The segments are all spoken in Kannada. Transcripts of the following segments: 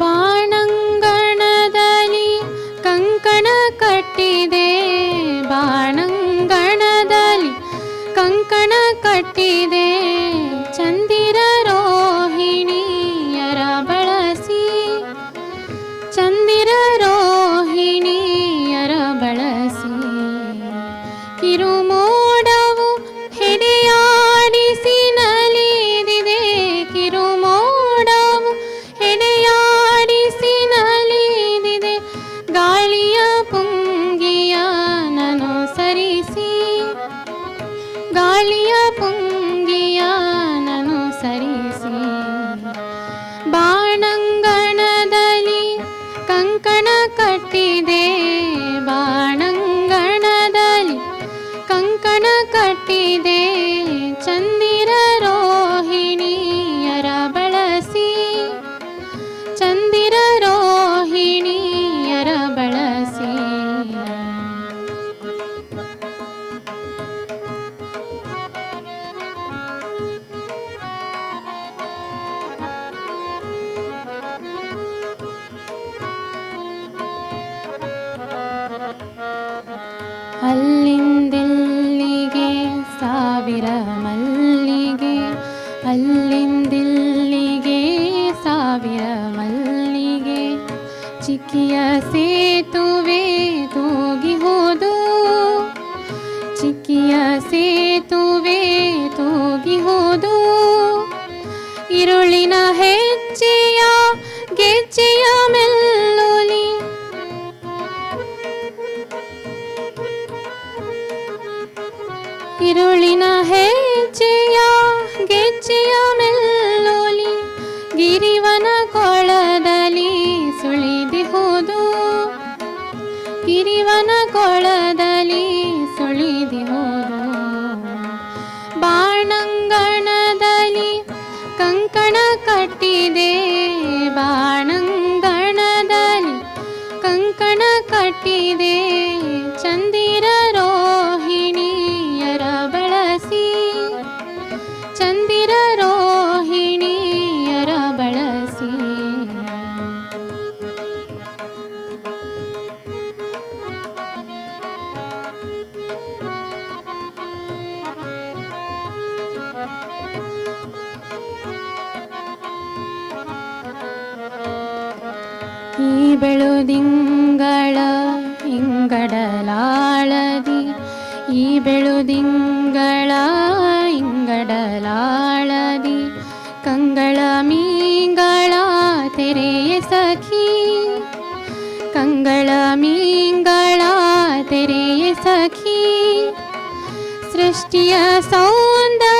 बाणङ्गणलि कङ्कण के बाणङ्गणलि ಅಲ್ಲಿಂದಿಲ್ಲಿಗೆ ಸಾವಿರ ಮಲ್ಲಿಗೆ ಅಲ್ಲಿಂದಿಲ್ಲಿಗೆ ಸಾವಿರ ಮಲ್ಲಿಗೆ ಚಿಕ್ಕಿಯ ಸೇತುವೆ ತೂಗಿ ಹೋದು ಚಿಕ್ಕಿಯ ಸೇತುವೆ ತೂಗಿ ಹೋದು ಇರುಳಿನ ಹೆಜ್ಜೆಯ ಗೆಜ್ಜೆಯ ಮೇಲೆ ಗೆಜ್ಜಿನ ಹೆಜ್ಜೆಯ ಗೆಜ್ಜೆಯ ಮೆಲ್ಲೋಲಿ ಗಿರಿವನ ಕೊಳದಲ್ಲಿ ಸುಳಿದಿಹುದು ಗಿರಿವನ ಕೊಳದಲ್ಲಿ ಸುಳಿದಿಹುದು ಬೆಳುದಿಂಗಳ ಇಂಗಡಲಾಳದಿ ಕಂಗಳ ಮೀಂಗಳ ತೆರೆಯ ಸಖಿ सखी ಮೀಂಗಳ ತೆರೆಯ ಸಖಿ सखी ಸೌಂದರ್ಯ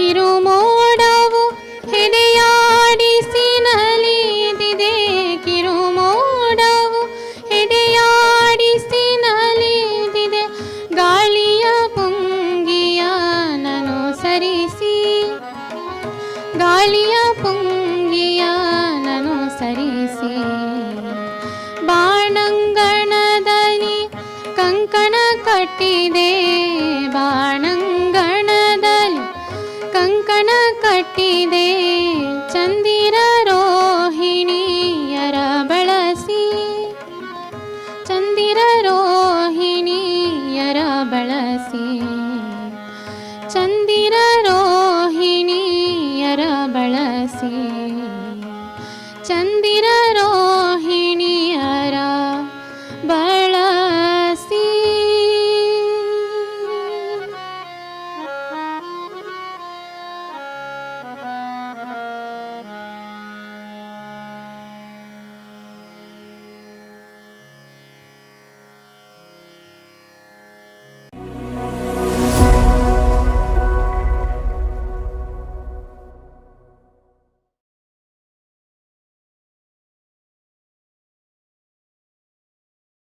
ಕಿರುಮೋಡವು ಹೆಡೆಯಾಡಿಸಿ ನಲಿದಿದೆ ಕಿರುಮೋಡವು ಹೆಡೆಯಾಡಿಸಿ ನಲಿದಿದೆ ಗಾಳಿಯ ಪುಂಗಿಯ ನಾನು ಸರಿಸಿ ಗಾಳಿಯ ಪುಂಗಿಯ ನಾನು ಸರಿಸಿ ಬಾಣಂಗಣದಲ್ಲಿ ಕಂಕಣ ಕಟ್ಟಿದೆ see